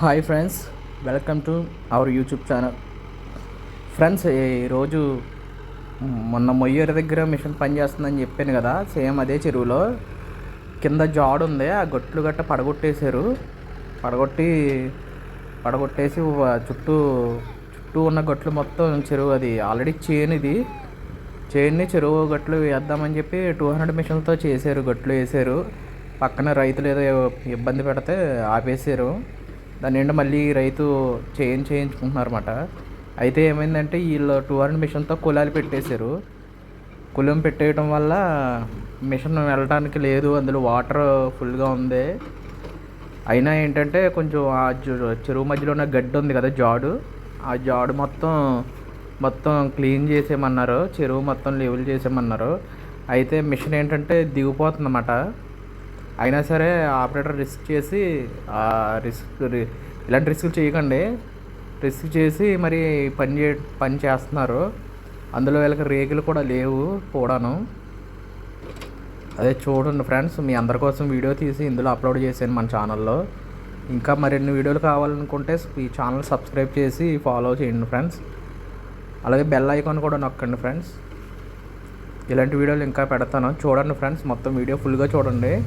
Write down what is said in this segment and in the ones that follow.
Hi friends welcome to our YouTube channel. Friends ఈరోజు మొన్న మొయ్యూరి దగ్గర మిషన్ పనిచేస్తుందని చెప్పాను కదా సేమ్ అదే చెరువులో. కింద జాడు ఉంది ఆ గట్లు గట్ట పడగొట్టేశారు. పడగొట్టి పడగొట్టేసి చుట్టూ చుట్టూ ఉన్న గట్లు మొత్తం చెరువు అది ఆల్రెడీ చేను ఇది. చేన్ని చెరువు గట్లు వేద్దామని చెప్పి టూ హండ్రెడ్ మిషన్లతో చేశారు గట్లు వేసారు పక్కన రైతులు ఏదో ఇబ్బంది పెడితే ఆపేసారు దాని నిండా మళ్ళీ రైతు చేంజ్ చేయించుకుంటున్నారన్నమాట. అయితే ఏమైందంటే వీళ్ళు టూ హండ్రెడ్ మిషన్తో కులాలు పెట్టేశారు. కులం పెట్టేయడం వల్ల మిషన్ వెళ్ళడానికి లేదు అందులో వాటర్ ఫుల్గా ఉంది. అయినా ఏంటంటే కొంచెం ఆ చెరువు మధ్యలో ఉన్న గడ్డి ఉంది కదా జాడు ఆ జాడు మొత్తం మొత్తం క్లీన్ చేసేయమన్నారు. చెరువు మొత్తం లెవెల్ చేసేయమన్నారు. అయితే మిషన్ ఏంటంటే దిగిపోతుందన్నమాట. అయినా సరే ఆపరేటర్ రిస్క్ చేసి రిస్క్ రి- ఇలాంటి రిస్క్ చేయకండి. రిస్క్ చేసి మరి పని చే పని చేస్తున్నారు. అందులో వీళ్ళకి రేకులు కూడా లేవు కూడాను. అదే చూడండి ఫ్రెండ్స్ మీ అందరి కోసం వీడియో తీసి ఇందులో అప్లోడ్ చేశాను మన ఛానల్లో. ఇంకా మరిన్ని వీడియోలు కావాలనుకుంటే ఈ ఛానల్ సబ్స్క్రైబ్ చేసి ఫాలో చేయండి ఫ్రెండ్స్. అలాగే బెల్ ఐకాన్ కూడా నొక్కండి ఫ్రెండ్స్. ఇలాంటి వీడియోలు ఇంకా పెడతాను. చూడండి ఫ్రెండ్స్ మొత్తం వీడియో ఫుల్గా చూడండి.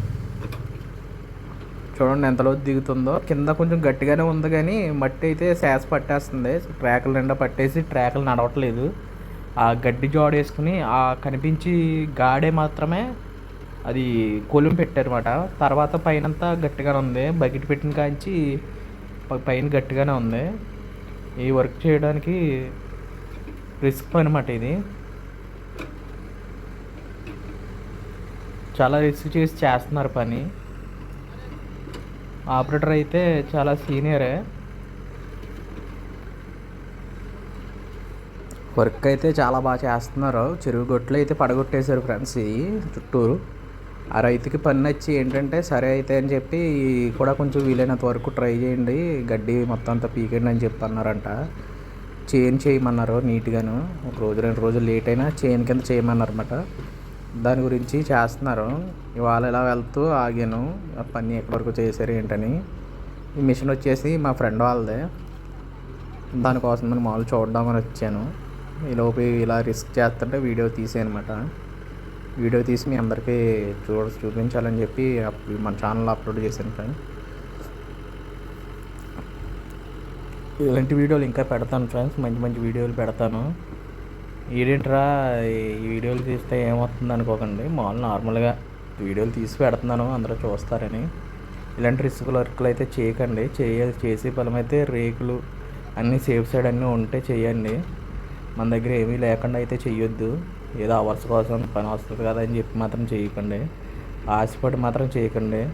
చూడండి ఎంతలో దిగుతుందో. కింద కొంచెం గట్టిగానే ఉంది కానీ మట్టి అయితే శాస పట్టేస్తుంది. ట్రాకులు నిండా పట్టేసి ట్రాకులు నడవట్లేదు. ఆ గడ్డి జోడ వేసుకుని ఆ కనిపించి గాడే మాత్రమే అది కొలుం పెట్టారన్నమాట. తర్వాత పైనంతా గట్టిగానే ఉంది. బకెట్ పెట్టిన కాంచి పైన గట్టిగానే ఉంది. ఈ వర్క్ చేయడానికి రిస్క్ పని ఇది. చాలా రిస్క్ చేసి చేస్తున్నారు పని. ఆపరేటర్ అయితే చాలా సీనియరే. వర్క్ అయితే చాలా బాగా చేస్తున్నారు. చెరువు గొట్లు అయితే పడగొట్టేశారు ఫ్రెండ్స్ ఇది చుట్టూరు. ఆ రైతుకి పని నచ్చి ఏంటంటే సరే అయితే అని చెప్పి కూడా కొంచెం వీలైనంత వరకు ట్రై చేయండి గడ్డి మొత్తం అంతా పీకండి అని చెప్పి అన్నారంట. చేన్ చేయమన్నారు నీట్గాను. ఒక రోజు రెండు రోజులు లేట్ అయినా చేన్ కింద చేయమన్నారన్నమాట. దాని గురించి చేస్తున్నారు. ఇవాళ ఇలా వెళ్తూ ఆగాను? ఆ పని ఎక్కడి వరకు చేశారు ఏంటని. ఈ మిషన్ వచ్చేసి మా ఫ్రెండ్ వాళ్ళదే. దానికోసం నేను మామూలు చూద్దామని వచ్చాను. ఈలోపు ఇలా రిస్క్ చేస్తుంటే వీడియో అనమాట వీడియో తీసి మీ అందరికీ చూడ చూపించాలని చెప్పి మన ఛానల్ అప్లోడ్ చేశాను ఫ్రెండ్. ఇలాంటి వీడియోలు ఇంకా పెడతాను ఫ్రెండ్స్. మంచి మంచి వీడియోలు పెడతాను. ఏడేంట్రా ఈ వీడియోలు తీస్తే ఏమవుతుంది అనుకోకండి. మామూలు నార్మల్గా వీడియోలు తీసి పెడుతున్నాను అందరూ చూస్తారని. ఇలాంటి రిస్క్ వర్క్లు అయితే చేయకండి. చేయ చేసే ఫలమైతే రేకులు అన్నీ సేఫ్ సైడ్ అన్నీ ఉంటే చేయండి. మన దగ్గర ఏమీ లేకుండా అయితే చేయొద్దు ఏదో అవర్స్ కోసం పని వస్తుంది కదా అని చెప్పి మాత్రం చేయకండి. ఆశపడి మాత్రం చేయకండి.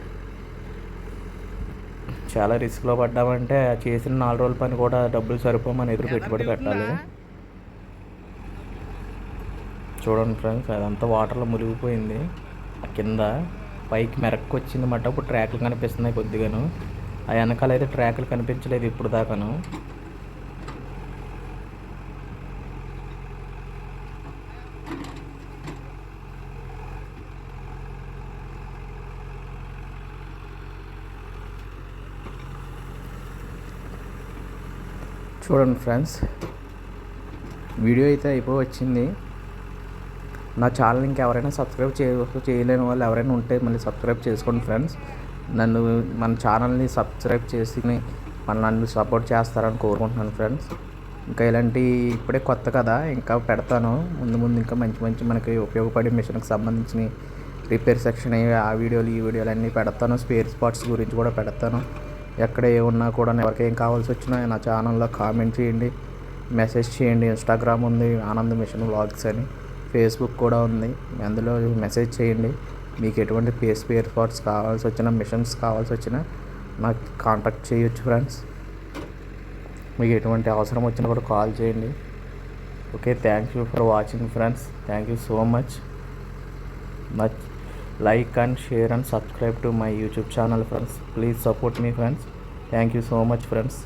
చాలా రిస్క్లో పడ్డామంటే ఆ చేసిన నాలుగు రోజుల పని కూడా డబ్బులు సరిపోమని ఎదురు పెట్టుబడి పెట్టాలి. చూడండి ఫ్రెండ్స్ అదంతా వాటర్లో మునిగిపోయింది. ఆ కింద పైకి మెరక్కు వచ్చింది మాట ఇప్పుడు ట్రాక్లు కనిపిస్తున్నాయి కొద్దిగాను. ఆ వెనకాల అయితే ట్రాక్లు కనిపించలేదు ఇప్పుడు దాకాను. చూడండి ఫ్రెండ్స్ వీడియో అయితే అయిపోయి వచ్చింది. నా ఛానల్ ఇంకెవరైనా సబ్స్క్రైబ్ చేయ చేయలేని వాళ్ళు ఎవరైనా ఉంటే మళ్ళీ సబ్స్క్రైబ్ చేసుకోండి ఫ్రెండ్స్. నన్ను మన ఛానల్ని సబ్స్క్రైబ్ చేసి మన నన్ను సపోర్ట్ చేస్తారని కోరుకుంటున్నాను ఫ్రెండ్స్. ఇంకా ఇలాంటి ఇప్పుడే కొత్త కదా ఇంకా పెడతాను. ముందు ముందు ఇంకా మంచి మంచి మనకి ఉపయోగపడే మిషన్కి సంబంధించిన రిపేర్ సెక్షన్ ఆ వీడియోలు ఈ వీడియోలు అన్నీ పెడతాను. స్పేర్ స్పాట్స్ గురించి కూడా పెడతాను. ఎక్కడ ఏమున్నా కూడా ఎవరికి ఏం కావాల్సి వచ్చినా నా ఛానల్లో కామెంట్ చేయండి మెసేజ్ చేయండి. ఇన్స్టాగ్రామ్ ఉంది ఆనంద్ మిషన్ వ్లాగ్స్ అని. ఫేస్బుక్ కూడా ఉంది. అందులో మెసేజ్ చేయండి. మీకు ఎటువంటి పే స్పేర్ పార్ట్స్ కావాల్సి వచ్చినా మిషన్స్ కావాల్సి వచ్చినా నాకు కాంటాక్ట్ చేయొచ్చు ఫ్రెండ్స్. మీకు ఎటువంటి అవసరం వచ్చినా కూడా కాల్ చేయండి. Okay thank you for watching friends. Thank you so much. Much like and share and subscribe to my YouTube channel friends. Please support me friends. Thank you so much friends.